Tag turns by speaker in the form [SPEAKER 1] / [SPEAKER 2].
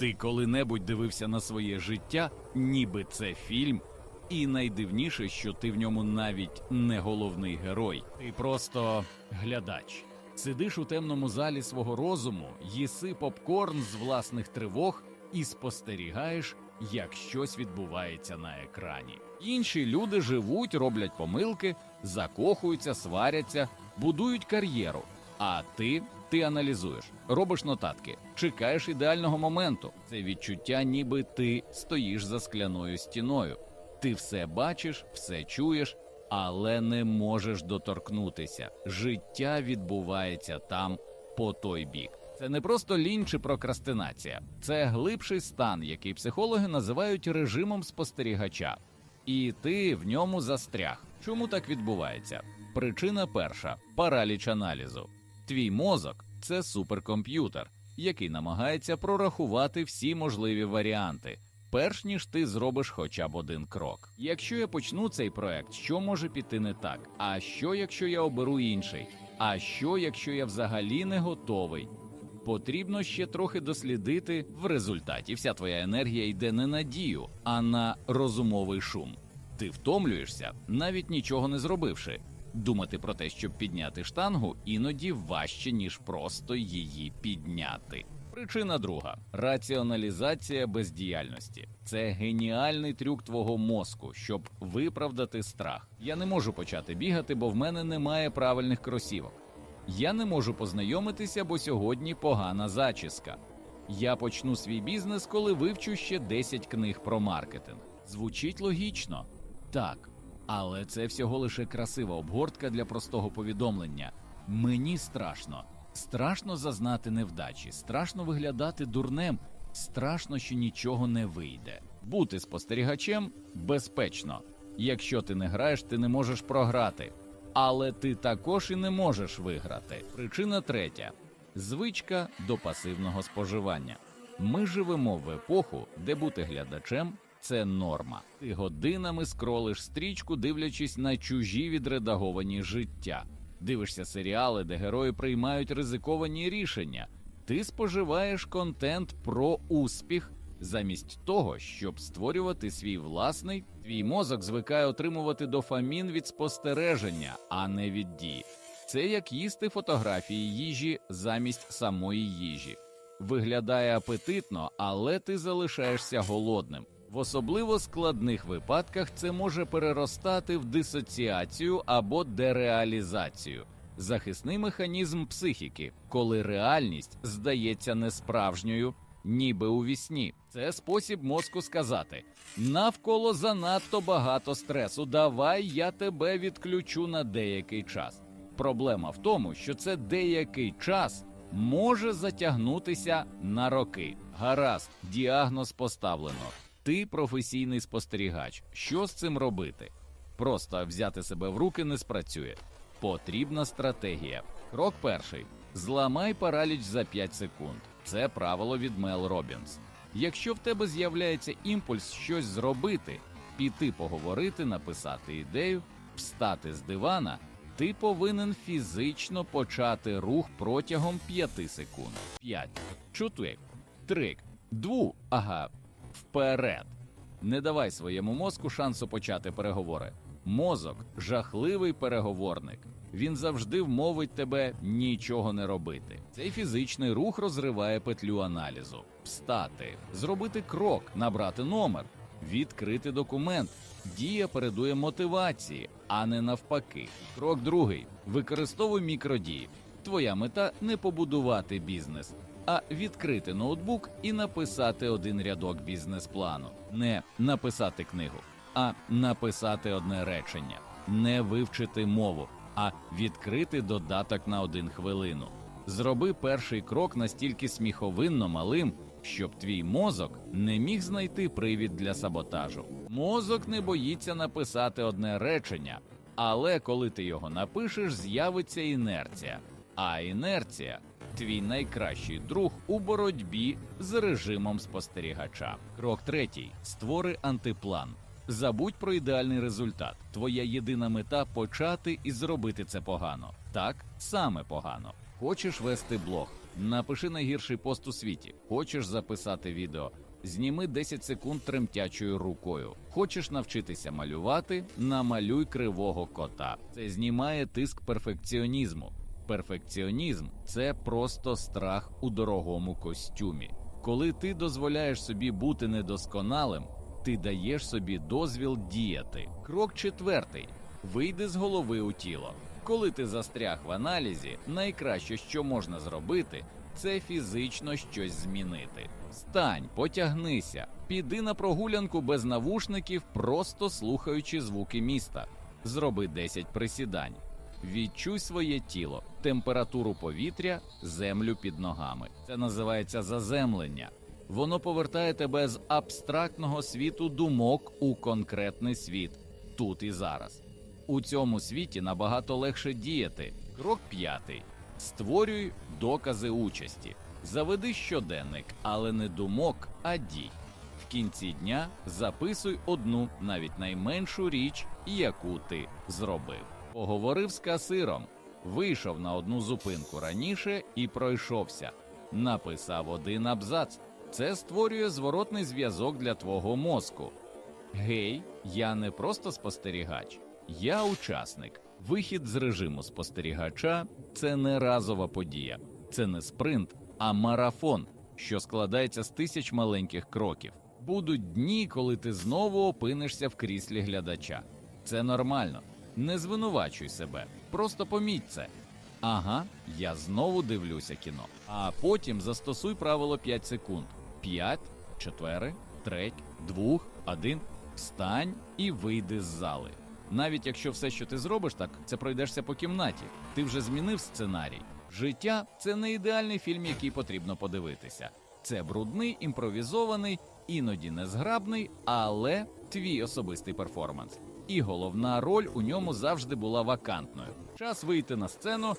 [SPEAKER 1] Ти коли-небудь дивився на своє життя, ніби це фільм, і найдивніше, що ти в ньому навіть не головний герой, ти просто глядач. Сидиш у темному залі свого розуму, їси попкорн з власних тривог і спостерігаєш, як щось відбувається на екрані. Інші люди живуть, роблять помилки, закохуються, сваряться, будують кар'єру. А ти, ти аналізуєш, робиш нотатки, чекаєш ідеального моменту. Це відчуття, ніби ти стоїш за скляною стіною. Ти все бачиш, все чуєш, але не можеш доторкнутися. Життя відбувається там по той бік. Це не просто лінь чи прокрастинація, це глибший стан, який психологи називають режимом спостерігача. І ти в ньому застряг. Чому так відбувається? Причина перша параліч аналізу. Твій мозок це суперкомп'ютер, який намагається прорахувати всі можливі варіанти, перш ніж ти зробиш хоча б один крок. Якщо я почну цей проект, що може піти не так? А що, якщо я оберу інший? А що, якщо я взагалі не готовий? Потрібно ще трохи дослідити. В результаті вся твоя енергія йде не на дію, а на розумовий шум. Ти втомлюєшся, навіть нічого не зробивши. Думати про те, щоб підняти штангу, іноді важче, ніж просто її підняти. Причина друга раціоналізація бездіяльності. Це геніальний трюк твого мозку, щоб виправдати страх. Я не можу почати бігати, бо в мене немає правильних кросівок. Я не можу познайомитися, бо сьогодні погана зачіска. Я почну свій бізнес, коли вивчу ще 10 книг про маркетинг. Звучить логічно, так, але це всього лише красива обгортка для простого повідомлення. Мені страшно. Страшно зазнати невдачі, страшно виглядати дурнем, страшно, що нічого не вийде. Бути спостерігачем безпечно. Якщо ти не граєш, ти не можеш програти. Але ти також і не можеш виграти. Причина третя звичка до пасивного споживання. Ми живемо в епоху, де бути глядачем це норма. Ти годинами скролиш стрічку, дивлячись на чужі відредаговані життя. Дивишся серіали, де герої приймають ризиковані рішення. Ти споживаєш контент про успіх. Замість того, щоб створювати свій власний, твій мозок звикає отримувати дофамін від спостереження, а не від дії. Це як їсти фотографії їжі замість самої їжі. Виглядає апетитно, але ти залишаєшся голодним. В особливо складних випадках це може переростати в дисоціацію або дереалізацію. Захисний механізм психіки, коли реальність здається несправжньою, ніби у вісні. Це спосіб мозку сказати: навколо занадто багато стресу. Давай я тебе відключу на деякий час. Проблема в тому, що це деякий час може затягнутися на роки. Гаразд, діагноз поставлено. Ти професійний спостерігач. Що з цим робити? Просто взяти себе в руки не спрацює. Потрібна стратегія. Крок перший: зламай параліч за 5 секунд. Це правило від Мел Робінс. Якщо в тебе з'являється імпульс щось зробити, піти поговорити, написати ідею, встати з дивана, ти повинен фізично почати рух протягом 5 секунд. 5, 4, 3, 2, ага, вперед. Не давай своєму мозку шансу почати переговори. Мозок жахливий переговорник. Він завжди вмовить тебе нічого не робити. Цей фізичний рух розриває петлю аналізу. Встати, зробити крок, набрати номер, відкрити документ. Дія передує мотивації, а не навпаки. Крок другий: використовуй мікродії. Твоя мета не побудувати бізнес, а відкрити ноутбук і написати один рядок бізнес-плану, не написати книгу, а написати одне речення, не вивчити мову, а відкрити додаток на один хвилину. Зроби перший крок настільки сміховинно малим, щоб твій мозок не міг знайти привід для саботажу. Мозок не боїться написати одне речення, але коли ти його напишеш, з'явиться інерція. А інерція твій найкращий друг у боротьбі з режимом спостерігача. Крок третій: створи антиплан. Забудь про ідеальний результат. Твоя єдина мета почати і зробити це погано. Так саме погано. Хочеш вести блог, Напиши найгірший пост у світі. Хочеш записати відео? Зніми 10 секунд тремтячою рукою. Хочеш навчитися малювати? Намалюй кривого кота. Це знімає тиск перфекціонізму. Перфекціонізм це просто страх у дорогому костюмі. Коли ти дозволяєш собі бути недосконалим, ти даєш собі дозвіл діяти. Крок четвертий: вийди з голови у тіло. Коли ти застряг в аналізі, найкраще, що можна зробити, це фізично щось змінити. Встань, потягнися, піди на прогулянку без навушників, просто слухаючи звуки міста. Зроби 10 присідань. Відчуй своє тіло, температуру повітря, землю під ногами. Це називається заземлення. Воно повертає тебе з абстрактного світу думок у конкретний світ тут і зараз. У цьому світі набагато легше діяти. Крок п'ятий: створюй докази участі. Заведи щоденник, але не думок, а дій. В кінці дня записуй одну, навіть найменшу річ, яку ти зробив. Поговорив з касиром, вийшов на одну зупинку раніше і пройшовся. Написав один абзац. Це створює зворотний зв'язок для твого мозку. Гей, я не просто спостерігач, я учасник. Вихід з режиму спостерігача це не разова подія, це не спринт, а марафон, що складається з тисяч маленьких кроків. Будуть дні, коли ти знову опинишся в кріслі глядача. Це нормально. Не звинувачуй себе, просто поміть це. Ага, я знову дивлюся кіно. А потім застосуй правило 5 секунд: 5, 4, 3, 2, 1. Встань і вийди з зали. Навіть якщо все, що ти зробиш, так це пройдешся по кімнаті. Ти вже змінив сценарій. Життя це не ідеальний фільм, який потрібно подивитися. Це брудний, імпровізований, іноді незграбний, але твій особистий перформанс. І головна роль у ньому завжди була вакантною. Час вийти на сцену